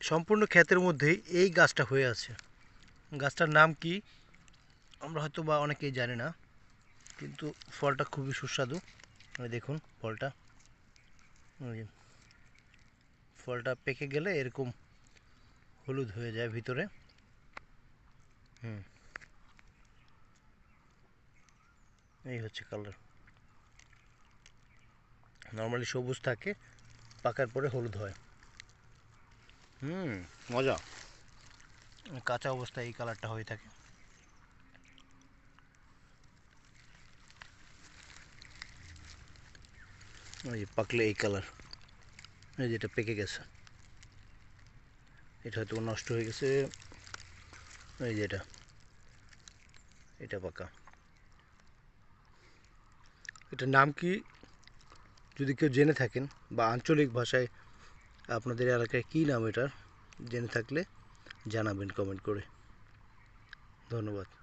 সম্পূর্ণ ক্ষেতের মধ্যেই এই গাছটা হয়ে আছে। গাছটার নাম কি? আমরা হয়তো বা অনেকেই জানি না, কিন্তু ফলটা খুবই সুস্বাদু। দেখুন ফলটা। ফলটা পেকে গেলে এরকম হলুদ হয়ে যায় ভিতরে। হুম। এই হচ্ছে কালার। নর্মালি সবুজ থাকে, পাকার পরে হলুদ হয়। হুম মজা। কাঁচা অবস্থায় এই কালারটা হয়ে থাকে। ওই পাকলে এই কালার। এই যেটা পেকে গেছে। এটা হয়তো নষ্ট হয়ে গেছে। এই যে এটা। এটা পাকা। এটার নাম কি? যদি কেউ জেনে থাকেন বা আঞ্চলিক ভাষায় আপনাদের এলাকায় কী নাম এটার? জেনে থাকলে জানাবেন কমেন্ট করে। ধন্যবাদ।